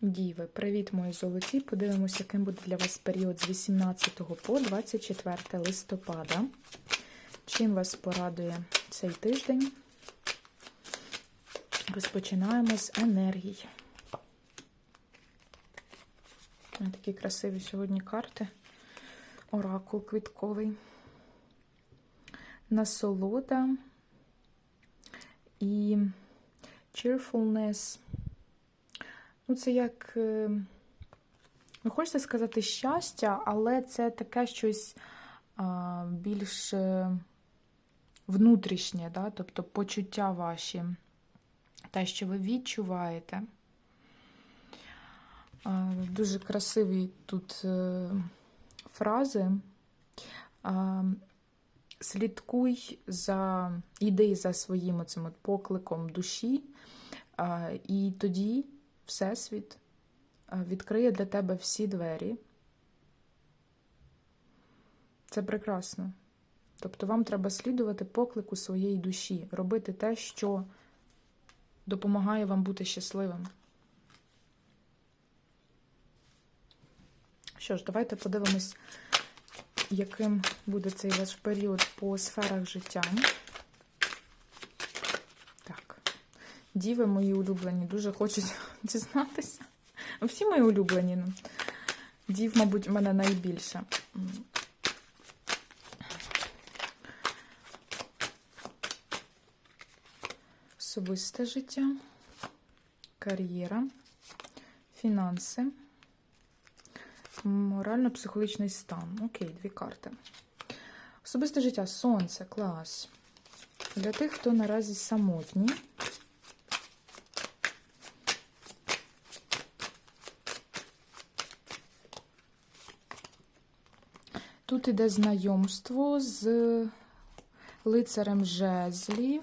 Діви, привіт, мої золоті! Подивимося, яким буде для вас період з 18 по 24 листопада. Чим вас порадує цей тиждень? Розпочинаємо з енергій. Ось Такі красиві сьогодні карти. Оракул квітковий. Насолода і cheerfulness. Ну, це як, е, ну, хочеться сказати щастя, але це таке щось а, більш е, внутрішнє, да? тобто почуття ваші, те, що ви відчуваєте. А, Дуже красиві тут е, фрази. А, Слідкуй за іди за своїм оцим от покликом душі, а, і тоді Всесвіт відкриє для тебе всі двері. Це прекрасно. Тобто вам треба слідувати поклику своєї душі, робити те, що допомагає вам бути щасливим. Що ж, давайте подивимось, яким буде цей ваш період по сферах життя. Так. Діви мої улюблені, дуже хочуть дізнатися. Всі мої улюблені. ну. Дів, мабуть, в мене найбільше. Особисте життя, кар'єра, фінанси, морально-психологічний стан. Окей, дві карти. Особисте життя, сонце, клас. Для тих, хто наразі самотній. Тут іде знайомство з лицарем жезлів.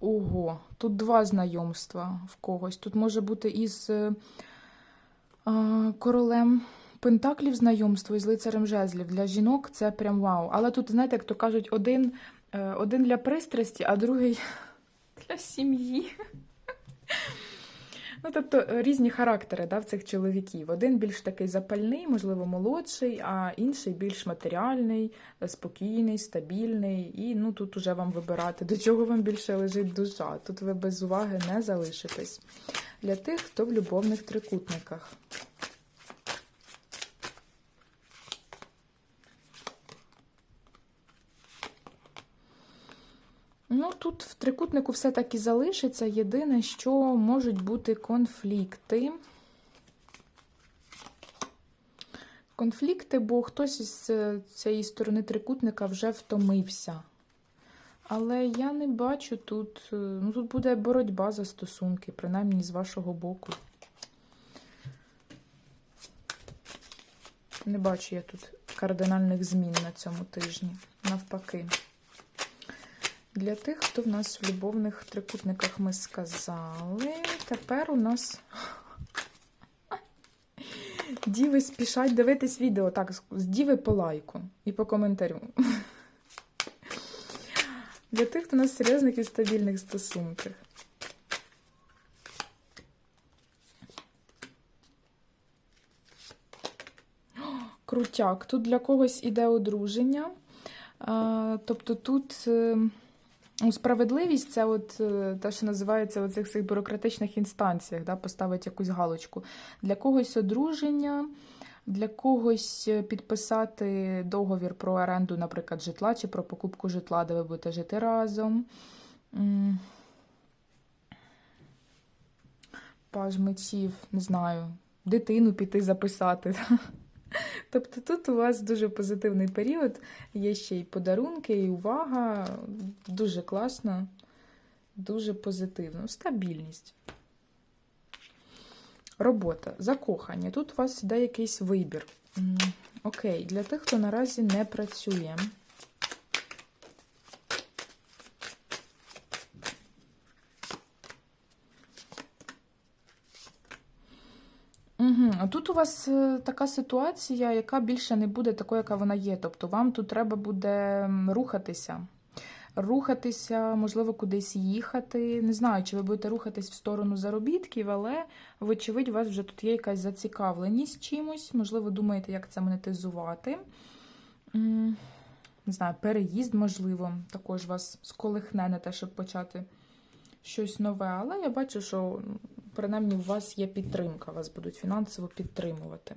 Ого, тут два знайомства в когось. Тут може бути із е, королем Пентаклів знайомство із лицарем жезлів. Для жінок це прям вау. Але тут, знаєте, як то кажуть, один, е, один для пристрасті, а другий для сім'ї. Ну, тобто е, різні характери да, в цих чоловіків. Один більш такий запальний, можливо, молодший, а інший більш матеріальний, е, спокійний, стабільний. І ну, тут уже вам вибирати, до чого вам більше лежить душа. Тут ви без уваги не залишитесь. Для тих, хто в любовних трикутниках. Ну, тут в трикутнику все так і залишиться. Єдине, що можуть бути конфлікти. Конфлікти, бо хтось із е, цієї сторони трикутника вже втомився. Але я не бачу тут. е, Ну, тут буде боротьба за стосунки, принаймні з вашого боку. Не бачу я тут кардинальних змін на цьому тижні. Навпаки. Для тих, хто в нас в любовних трикутниках ми сказали. Тепер у нас діви спішать дивитись відео. Так, з діви по лайку і по коментарю. Для тих, хто у нас серйозних і стабільних стосунках. Крутяк. Тут для когось іде одруження. Тобто тут. Ну, Справедливість це от е, те, що називається в цих всіх бюрократичних інстанціях, да, поставити якусь галочку. Для когось одруження, для когось е, підписати договір про оренду, наприклад, житла чи про покупку житла, де ви будете жити разом. Паж мечів, не знаю, дитину піти записати. Тобто тут у вас дуже позитивний період, є ще й подарунки, і увага. Дуже класно, дуже позитивно. Стабільність. Робота, закохання. Тут у вас йде якийсь вибір. Окей, для тих, хто наразі не працює. Угу. А тут у вас е, така ситуація, яка більше не буде такою, яка вона є. Тобто вам тут треба буде рухатися. рухатися, можливо, кудись їхати. Не знаю, чи ви будете рухатись в сторону заробітків, але, вочевидь, у вас вже тут є якась зацікавленість чимось. Можливо, думаєте, як це монетизувати. Не знаю, переїзд, можливо, також вас сколихне на те, щоб почати щось нове. Але я бачу, що принаймні у вас є підтримка, вас будуть фінансово підтримувати.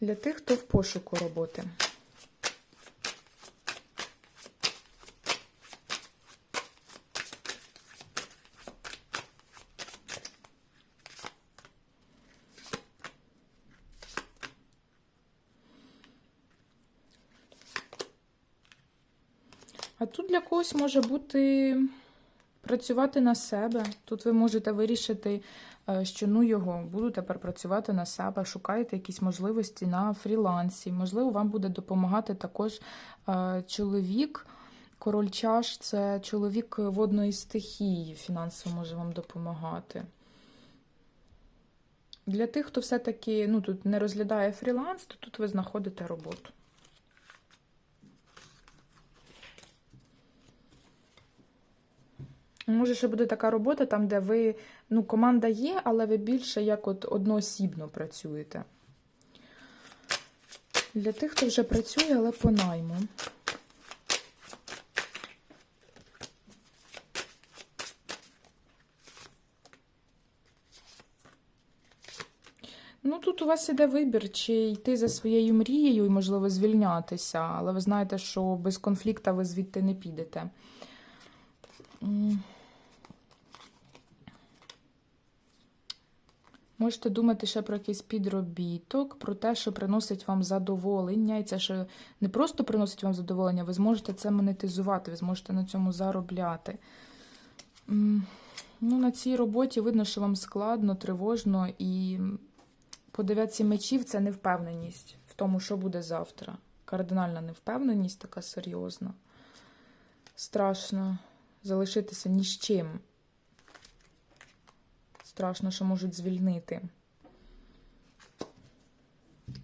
Для тих, хто в пошуку роботи. А тут для когось може бути працювати на себе. Тут ви можете вирішити, е, що ну його буду тепер працювати на себе, шукаєте якісь можливості на фрілансі. Можливо, вам буде допомагати також е, чоловік. Король чаш це чоловік водної стихії, фінансово може вам допомагати. Для тих, хто все-таки ну, тут не розглядає фріланс, то тут ви знаходите роботу. Може, ще буде така робота, там, де ви, ну, команда є, але ви більше як от одноосібно працюєте. Для тих, хто вже працює, але по найму. Ну, тут у вас іде вибір, чи йти за своєю мрією і, можливо, звільнятися, але ви знаєте, що без конфлікту ви звідти не підете. Можете думати ще про якийсь підробіток, про те, що приносить вам задоволення. І це що не просто приносить вам задоволення, ви зможете це монетизувати, ви зможете на цьому заробляти. Ну, на цій роботі видно, що вам складно, тривожно, і по мечів це невпевненість в тому, що буде завтра. Кардинальна невпевненість, така серйозна. Страшно залишитися ні з чим. Страшно, що можуть звільнити.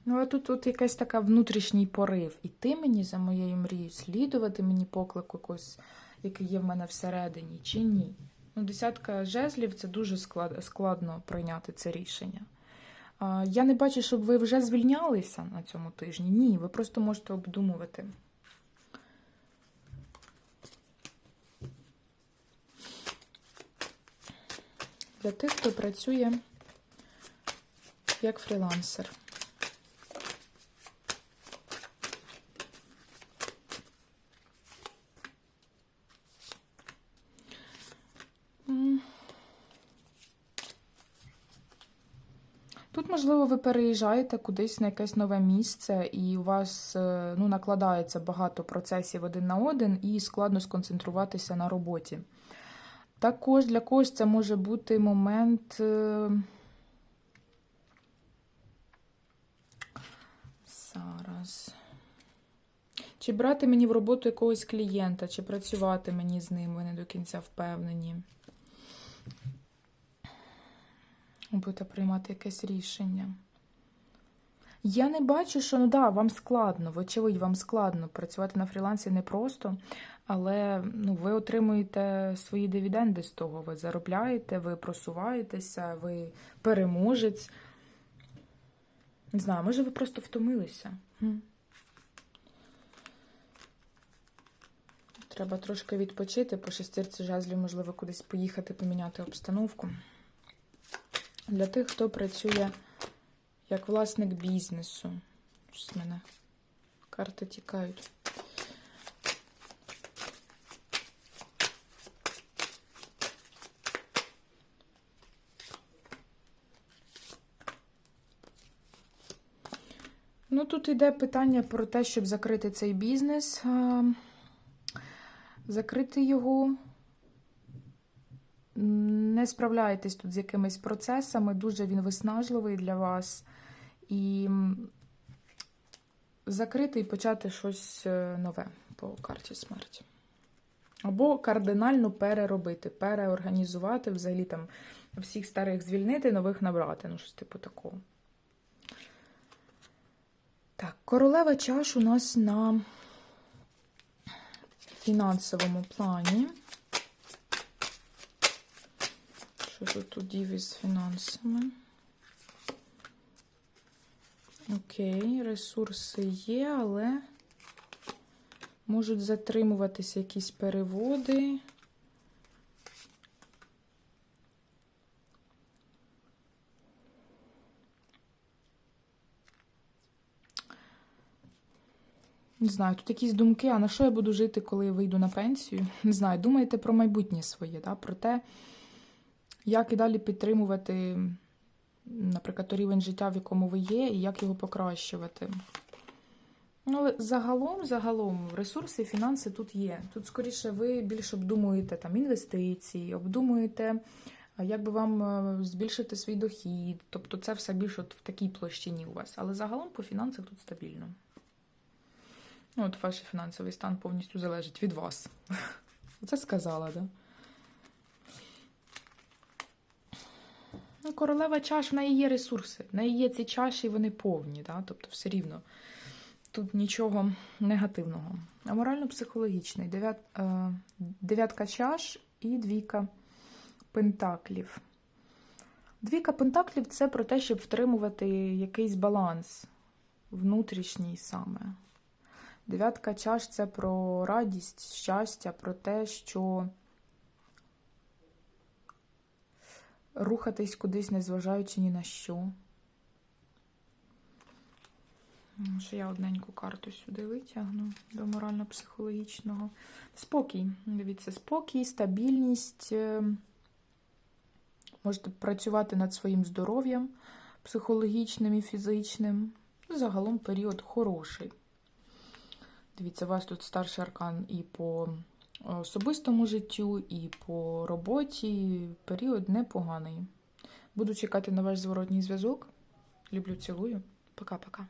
Ну, а тут, тут якась така внутрішній порив. Іти мені за моєю мрією, слідувати мені поклику якось, який є в мене всередині, чи ні. Ну, десятка жезлів це дуже склад, складно прийняти це рішення. Я не бачу, щоб ви вже звільнялися на цьому тижні. Ні, ви просто можете обдумувати. Для тих, хто працює як фрілансер. Тут, можливо, ви переїжджаєте кудись на якесь нове місце, і у вас е, ну, накладається багато процесів один на один, і складно сконцентруватися на роботі. Також для когось це може бути момент. е, Зараз. Чи брати мені в роботу якогось клієнта, чи працювати мені з ним, ви не до кінця впевнені. Будете приймати якесь рішення. Я не бачу, що ну да, вам складно, вочевидь, вам складно працювати на фрілансі непросто, але ну, ви отримуєте свої дивіденди з того. Ви заробляєте, ви просуваєтеся, ви переможець. Не знаю, може, ви просто втомилися. Треба трошки відпочити, по шестірці жезлів, можливо, кудись поїхати, поміняти обстановку. Для тих, хто працює як власник бізнесу. Щось в мене карти тікають. Ну, тут йде питання про те, щоб закрити цей бізнес, закрити його. Не справляєтесь тут з якимись процесами, дуже він виснажливий для вас. І закрити і почати щось е, нове по карті смерті. Або кардинально переробити, переорганізувати, взагалі там всіх старих звільнити, нових набрати. Ну, щось типу такого. Так, королева чаш у нас на фінансовому плані. Що тут у діві з фінансами? Окей, ресурси є, але можуть затримуватися якісь переводи. Не знаю, тут якісь думки, а на що я буду жити, коли я вийду на пенсію? Не знаю, думаєте про майбутнє своє, да? про те, як і далі підтримувати, наприклад, рівень життя, в якому ви є, і як його покращувати. Ну, але загалом, загалом, ресурси і фінанси тут є. Тут, скоріше, ви більше обдумуєте там інвестиції, обдумуєте, як би вам е, збільшити свій дохід. Тобто це все більше от в такій площині у вас. Але загалом по фінансах тут стабільно. Ну, от ваш фінансовий стан повністю залежить від вас. Оце сказала, да? Королева чаш, в неї є ресурси. В неї є ці чаші, і вони повні, да? тобто все рівно. Тут нічого негативного. А морально-психологічний. Дев'ят, е, дев'ятка чаш і двійка пентаклів. Двійка пентаклів це про те, щоб втримувати якийсь баланс внутрішній саме. Дев'ятка чаш це про радість, щастя, про те, що рухатись кудись, незважаючи ні на що. Ще я одненьку карту сюди витягну до морально-психологічного. Спокій. Дивіться, спокій, стабільність. Е, Можете працювати над своїм здоров'ям психологічним і фізичним. Загалом період хороший. Дивіться, у вас тут старший аркан і по особистому життю, і по роботі. Період непоганий. Буду чекати на ваш зворотній зв'язок. Люблю, цілую. Пока-пока.